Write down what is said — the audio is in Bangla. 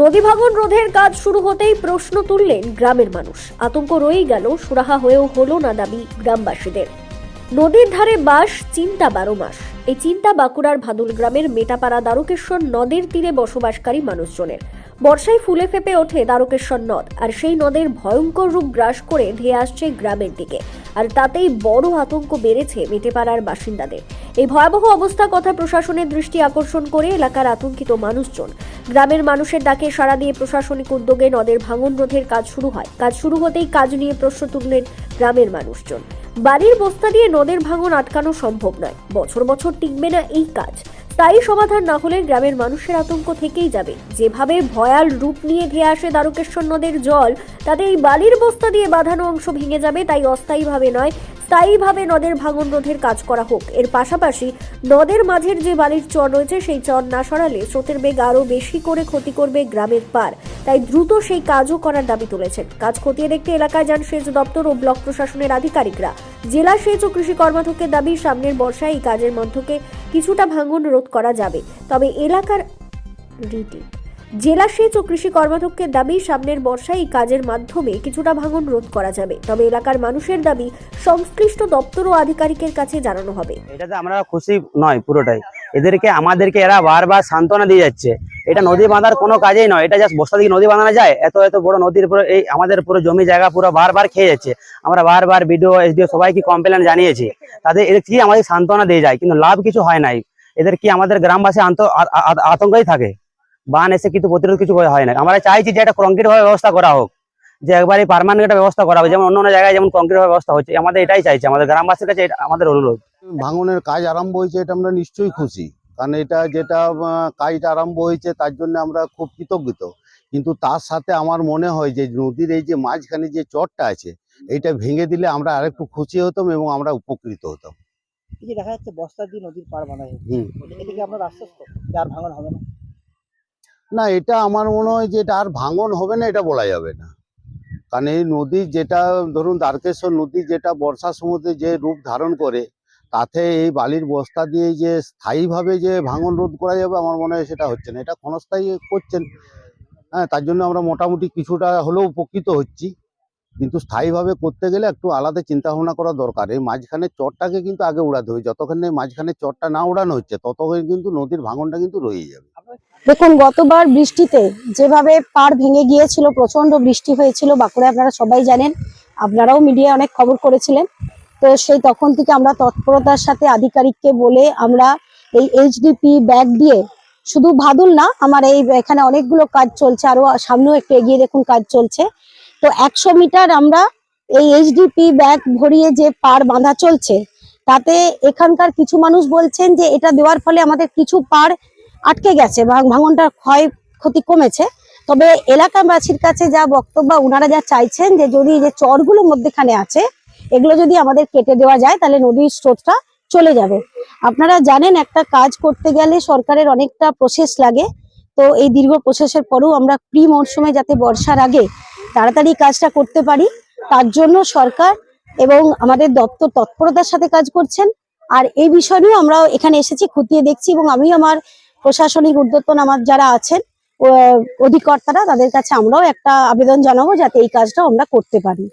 নদী ভাঙন রোধের কাজ শুরু হতেই প্রশ্ন তুললেন গ্রামের মানুষ। আতঙ্ক রয়েই গেল, সুরাহা হয়েও হলো না দাবি গ্রামবাসীদের। নদীর ধারে বাস, চিন্তা বারো মাস। এই চিন্তা বাঁকুড়ার ভাদুল গ্রামের মেটাপাড়া দ্বারকেশ্বর নদের তীরে বসবাসকারী মানুষজনের। বর্ষায় ফুলে ফেপে ওঠে দ্বারকেশ্বর নদ, আর সেই নদের ভয়ঙ্কর রূপ গ্রাস করে ধেয়ে আসছে গ্রামের দিকে। আর তাতেই বড় আতঙ্ক বেড়েছে মেটেপাড়ার বাসিন্দাদের। এই ভয়াবহ অবস্থা কথা প্রশাসনের দৃষ্টি আকর্ষণ করে এলাকার আতঙ্কিত মানুষজন। গ্রামের মানুষের ডাকে সাড়া দিয়ে প্রশাসনিক উদ্যোগে নদের ভাঙন রোধের কাজ শুরু হয়। কাজ শুরু হতেই কাজ নিয়ে প্রশ্ন তুললেন গ্রামের মানুষজন। বাড়ির বস্তা দিয়ে নদের ভাঙন আটকানো সম্ভব নয়। বছর বছর টিকবে না এই কাজ। স্থায়ী সমাধান না হলে গ্রামের মানুষের আতঙ্ক থেকেই যাবে। যেভাবে ভয়াল রূপ নিয়ে ধেয়ে আসে দ্বারকেশ্বর নদের জল, তাতে এই বালির বস্তা দিয়ে বাঁধানো অংশ ভেঙে যাবে, তাই অস্থায়ীভাবে নয়, স্থায়ীভাবে নদের ভাঙন রোধের কাজ করা হোক। এর পাশাপাশি নদের মাঝের যে বালির চর রয়েছে, সেই চর না সরালে স্রোতের বেগ আরও বেশি করে ক্ষতি করবে গ্রামের পার। তাই দ্রুত সেই কাজও করার দাবি তুলেছেন। কাজ খতিয়ে দেখতে এলাকায় যান সেচ দপ্তর ও ব্লক প্রশাসনের আধিকারিকরা। জেলা সেচ ও কৃষি কর্মাধ্যক্ষের দাবি, সামনের বর্ষায় এই কাজের মধ্যকে কিছুটা ভাঙন রোধ করা যাবে। তবে এলাকার রিটি জেলা সেচ ও কৃষি কর্মাধ্যক্ষের দাবি, সামনের বর্ষায় এই কাজের মাধ্যমে কিছুটা ভাঙন রোধ করা যাবে। তবে এলাকার মানুষের দাবি, সংশ্লিষ্ট দপ্তর ও আধিকারিকের কাছে জানানো হবে। এটাতে আমরা খুশি নয়, পুরোটাই। এদেরকে, আমাদেরকে এরা বারবার সান্ত্বনা দিয়ে যাচ্ছে। এটা নদী বাঁধার কোনো কাজেই নয়, এটা জাস্ট বস্তা থেকে নদী বাঁধানো যায়, এত এত বড় নদীর উপরে এই আমাদের পুরো জমি জায়গা পুরো বারবার খেয়ে যাচ্ছে। আমরা বারবার বিডিও, এসডিও সবাইকে কমপ্লেন জানিয়েছি, তাদের, এদের কি আমাদের সান্ত্বনা দিয়ে যায়, কিন্তু লাভ কিছু হয় নাই। এদের কি আমাদের গ্রামবাসী আন্ত আতঙ্কই থাকে? বান এসে কিন্তু প্রতিরোধ কিছু হয় না আমরা চাইছি যে একটা কংক্রিট ভাবে ব্যবস্থা করা হোক, যে একবারে পার্মানেন্ট একটা ব্যবস্থা করা হবে যেমন অন্য অন্য জায়গায় যেমন কংক্রিট ভাবে ব্যবস্থা হচ্ছে, আমাদের এটাই চাইছে, আমাদের গ্রামবাসীর কাছে আমাদের অনুরোধ। ভাঙনের কাজ আরম্ভ হয়েছে এটা আমরা নিশ্চয়ই খুশি। কারণ এটা যেটা কাজটা আরম্ভ হয়েছে তার জন্য আমরা খুব কৃতজ্ঞত। কিন্তু তার সাথে আমার মনে হয় যে নদীর এই যে মাঝখানে যে চরটা আছে এইটা ভেঙে দিলে আমরা আরেকটু খুশি হতাম এবং আমরা উপকৃত হতাম। এই যে দেখা যাচ্ছে বস্তা দিয়ে নদীর পাড় বাঁধা এদিকে আপনার আশ্বস্ত আর ভাঙন হবে না। না এটা আমার মনে হয় যে এটা আর ভাঙন হবে না এটা বলা যাবে না। কারণ এই নদী যেটা ধরুন দ্বারকেশ্বর নদী যেটা বর্ষার সমুদ্রে যে রূপ ধারণ করে তাতে এই বালির বস্তা দিয়ে যে স্থায়ীভাবে যে ভাঙন রোধ করা যাবে, আমার মনে হয় সেটা হচ্ছে না। এটা ক্ষণস্থায়ী করছেন হ্যাঁ তার জন্য আমরা মোটামুটি কিছুটা হলেও উপকৃত হচ্ছি। কিন্তু স্থায়ীভাবে করতে গেলে একটু আলাদা চিন্তা ভাবনা করা দরকার। এই মাঝখানে চরটাকে কিন্তু আগে উড়াতে হবে। যতক্ষণ মাঝখানে চরটা না উড়ানো হচ্ছে, ততক্ষণ কিন্তু নদীর ভাঙনটা কিন্তু রয়েই যাবে। দেখুন, গতবার বৃষ্টিতে যেভাবে পাড় ভেঙে গিয়েছিল প্রচণ্ড বৃষ্টি হয়েছিল, বাঁকুড়ায় আপনারা সবাই জানেন, আপনারাও মিডিয়ায় অনেক খবর করেছিলেন। তো সেই তখন থেকে আমরা তৎপরতার সাথে আধিকারিককে বলে আমরা এই এইচডিপি ব্যাগ দিয়ে শুধু ভাদুল না, আমার এই এখানে অনেকগুলো কাজ চলছে, আরও সামনেও একটু এগিয়ে দেখুন কাজ চলছে। তো একশো মিটার আমরা এই এইচডিপি ব্যাগ ভরিয়ে যে পার বাঁধা চলছে, তাতে এখানকার কিছু মানুষ বলছেন যে এটা দেওয়ার ফলে আমাদের কিছু পাড় আটকে গেছে ভাঙনটার ক্ষয়, ক্ষতি কমেছে। তবে এলাকাবাসীর কাছে যা বক্তব্য ওনারা যা চাইছেন যে যদি যে চরগুলো মধ্যেখানে আছে এগুলো যদি আমাদের কেটে দেওয়া যায়, তাহলে নদীর স্রোতটা চলে যাবে। আপনারা জানেন একটা কাজ করতে গেলে সরকারের অনেকটা প্রসেস লাগে। তো এই দীর্ঘ প্রসেসের পরেও আমরা প্রি মরশুমে যাতে বর্ষার আগে তাড়াতাড়ি কাজটা করতে পারি, তার জন্য সরকার এবং আমাদের দপ্তর তৎপরতার সাথে কাজ করছেন। আর এই বিষয় নিয়েও আমরা এখানে এসেছি, খতিয়ে দেখছি এবং আমি আমার প্রশাসনিক উদ্যোতন আমার যারা আছেন অধিকর্তারা তাদের কাছে আমরাও একটা আবেদন জানাব যাতে এই কাজটা আমরা করতে পারি।